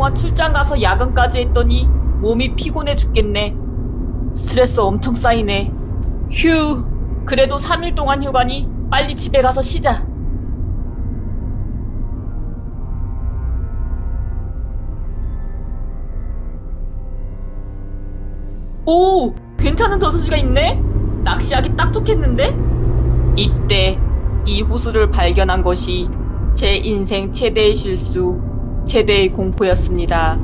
동안 출장 가서 야근까지 했더니 몸이 피곤해 죽겠네. 스트레스 엄청 쌓이네. 휴, 그래도 3일 동안 휴가니 빨리 집에 가서 쉬자. 오, 괜찮은 저수지가 있네? 낚시하기 딱 좋겠는데? 이때 이 호수를 발견한 것이 제 인생 최대의 실수, 최대의 공포였습니다.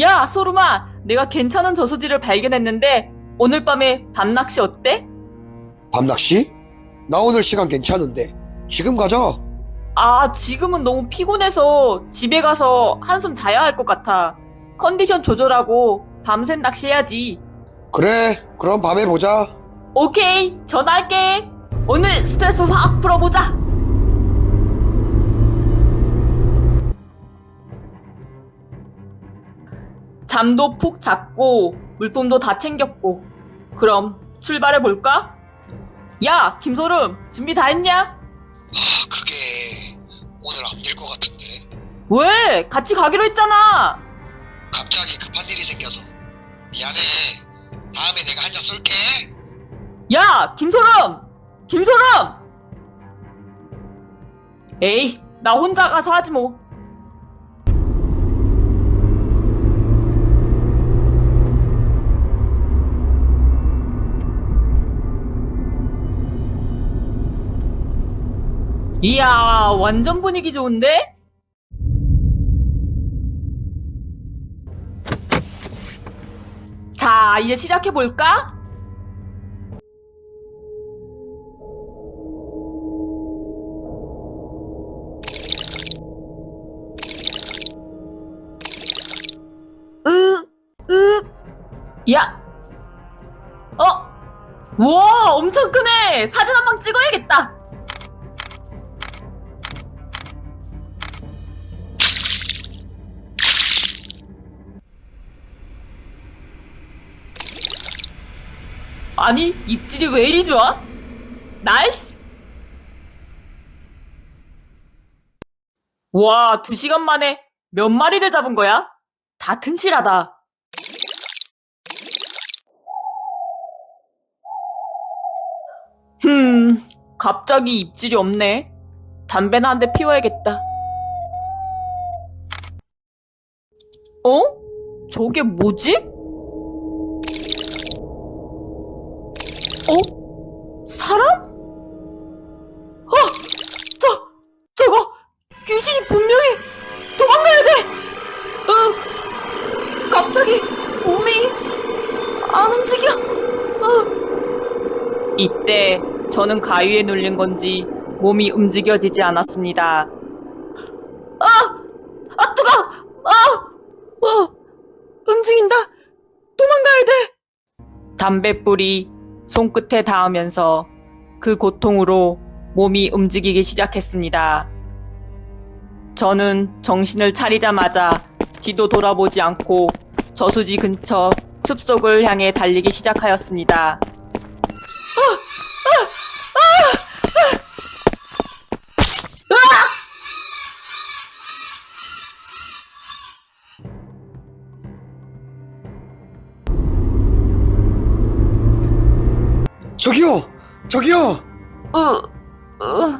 야, 소름아! 내가 괜찮은 저수지를 발견했는데 오늘 밤에 밤낚시 어때? 밤낚시? 나 오늘 시간 괜찮은데 지금 가자 아, 지금은 너무 피곤해서 집에 가서 한숨 자야 할 것 같아. 컨디션 조절하고 밤샘 낚시해야지. 그래 그럼 밤에 보자 오케이, 전화할게. 오늘 스트레스 확 풀어보자. 잠도 푹 잤고 물품도 다 챙겼고 그럼 출발해 볼까? 야, 김소름 준비 다 했냐? 아 그게 오늘 안 될 것 같은데 왜? 같이 가기로 했잖아. 갑자기 급한 일이 생겨서 미안해 다음에 내가 한잔 쏠게 야, 김소름! 김소름! 에이, 나 혼자 가서 하지 뭐. 이야, 완전 분위기 좋은데? 자, 이제 시작해볼까? 으, 으, 야, 어, 우와, 엄청 크네. 사진 한 방 찍어야겠다. 아니, 입질이 왜 이리 좋아? 나이스! 와, 두 시간 만에 몇 마리를 잡은 거야? 다 튼실하다. 흠, 갑자기 입질이 없네. 담배나 한 대 피워야겠다. 어? 저게 뭐지? 어? 사람? 어! 저, 저거! 귀신이 분명히 도망가야 돼! 으! 갑자기 몸이 안 움직여! 으! 이때 저는 가위에 눌린 건지 몸이 움직여지지 않았습니다. 아! 아, 뜨거! 아! 어! 움직인다! 도망가야 돼! 담뱃불이 손끝에 닿으면서 그 고통으로 몸이 움직이기 시작했습니다. 저는 정신을 차리자마자 뒤도 돌아보지 않고 저수지 근처 숲속을 향해 달리기 시작하였습니다. 저기요 저기요 으, 으,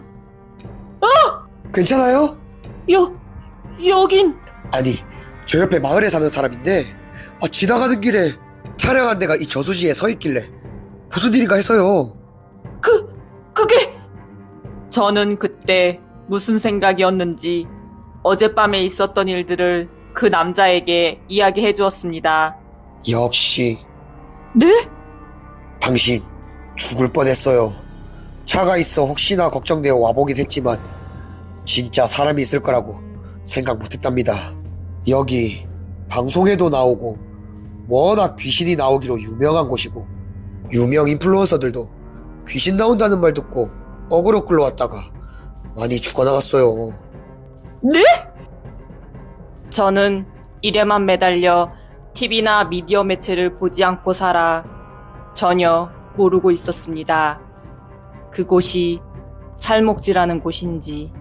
괜찮아요? 여, 여긴, 아니 저 옆에 마을에 사는 사람인데 아, 지나가는 길에 차량 한 대가 이 저수지에 서 있길래 무슨 일인가 해서요 그, 그게! 저는 그때 무슨 생각이었는지 어젯밤에 있었던 일들을 그 남자에게 이야기해 주었습니다. 역시 네? 당신 죽을 뻔했어요. 차가 있어 혹시나 걱정되어 와보긴 했지만 진짜 사람이 있을 거라고 생각 못했답니다. 여기 방송에도 나오고 워낙 귀신이 나오기로 유명한 곳이고 유명 인플루언서들도 귀신 나온다는 말 듣고 어그로 끌러왔다가 많이 죽어나갔어요. 네? 저는 일에만 매달려 TV나 미디어 매체를 보지 않고 살아 전혀 모르고 있었습니다. 그곳이 살목지라는 곳인지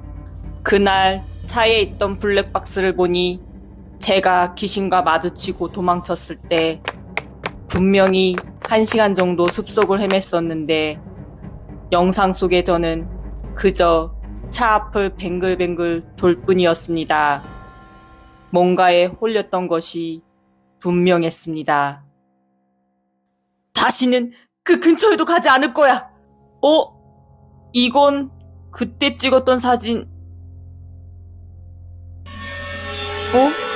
그날 차에 있던 블랙박스를 보니 제가 귀신과 마주치고 도망쳤을 때 분명히 한 시간 정도 숲속을 헤맸었는데 영상 속의 저는 그저 차 앞을 뱅글뱅글 돌 뿐이었습니다. 뭔가에 홀렸던 것이 분명했습니다. 다시는 그 근처에도 가지 않을 거야. 어? 이건 그때 찍었던 사진. 어?